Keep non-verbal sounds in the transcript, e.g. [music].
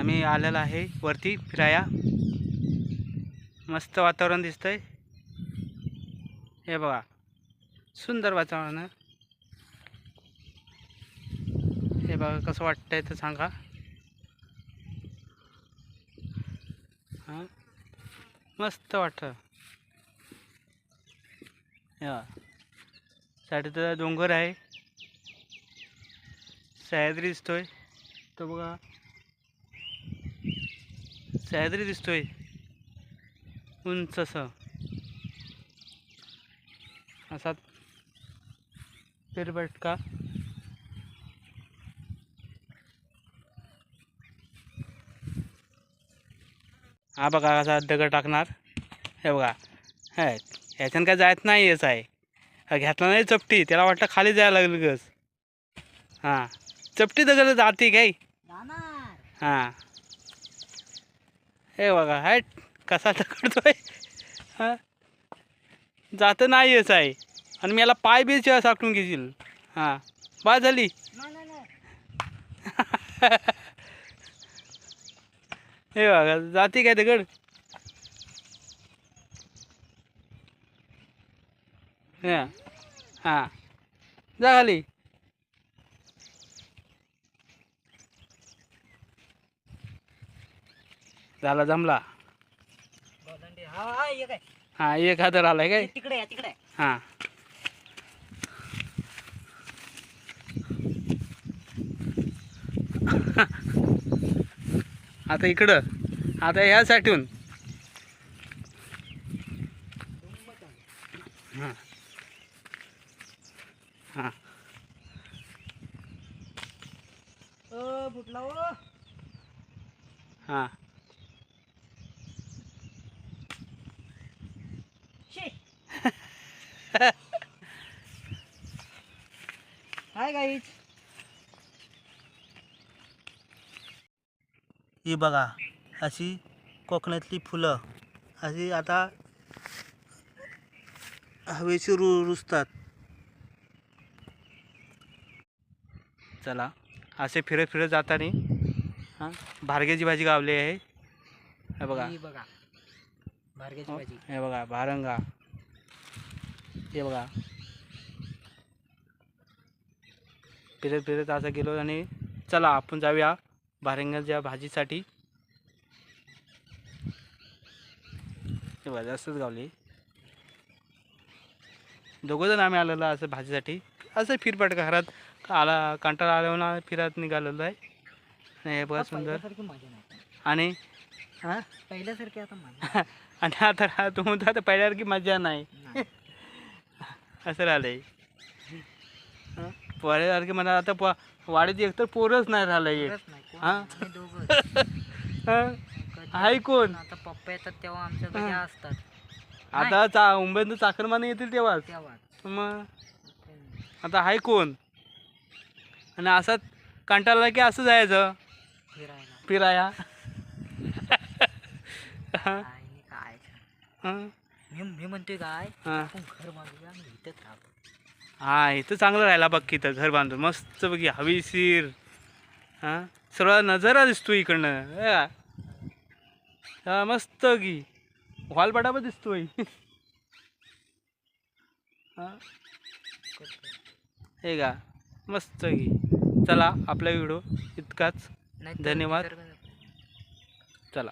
आम्ही आलेलो आहे वरती फिराया मस्त वातावरण दिसतंय. हे बघा सुंदर वातावरण हे बघा कसं वाटतंय तर सांगा. हां मस्त वाटतं. हे बघा डोंगर आहे. सह्याद्री दिसतोय. तो बघा सह्याद्री दिसतोय. उंच असं. असा फेरफटका हा बघा कसा दगड टाकणार. हे बघा. हे ह्याच्यानं काय जायत नाही याच आहे हा घेतला नाही चपटी त्याला वाटतं खाली जायला लागलं गस हां. चपटी दगड जाते काय? हां. हे बघा हॅट कसा दगडतोय? हां? जात नाही येच आहे आणि मी याला पाय बी साठून घेशील. हां. बा झाली. [laughs] हे बघा जाते काय दगड? हां. हां. जा खाली. झाला जमला? हा एक हां हजार आलाय काय? तिकडे तिकडे. हां. आता इकडं आता ह्या साठून हां. हां. ओ हां. [laughs] हाय गाईज ही बघा अशी कोकणातली फुलं. अशी आता हवेशी रु रुजतात. चला असे फिरत फिरत जाताना हां भारग्याची भाजी गावली आहे. हे बघा. ही बघा. भारग्याची हो, भाजी. हे बघा भारंगा. हे बघा. फिरत फिरत असं गेलो आणि चला आपण जाऊया भारंगाच्या भाजीसाठी. हे बघा जास्तच गावली. दोघं जण आम्ही आलेलो असं भाजीसाठी. असं फिरपट घरात आला कंटाळा आल्यावर ना फिरत निघालेलो आहे. आणि हे बघा सुंदर. नाही आणि? हां? पहिल्यासारखी आता [laughs] आणि आता रा- तू म्हणतो आता पहिल्यासारखी मजा नाही. असं राहिलंय पहिल्यासारखी मला आता प वाडीत एकतर पोरच नाही राहिलं एक. हा? आहे कोण? आता पप्पा येतात तेव्हा आमच्या घरी. असतात. आता चा मुंबईतून चाकरमाने येतील तेव्हाच? तेव्हा मग? आता आहे कोण? आणि असंच कंटाळला की असं जायचं? फिरायला. फिराया? [laughs] काय? हं? मी मी म्हणतोय काय हां. आपण घर बांधूया आणि इथंच राहतो हा इथं चांगलं राहिला बघ की इथं घर बांधून. मस्त बघी हवेशीर. हां? सर्व नजारा दिसतो इकडनं. हे? हा मस्त की. हॉल बडाबा दिसतोय. हा? हे का? मस्त की. चला आपला व्हिडिओ इतकाच. नाही धन्यवाद. चला.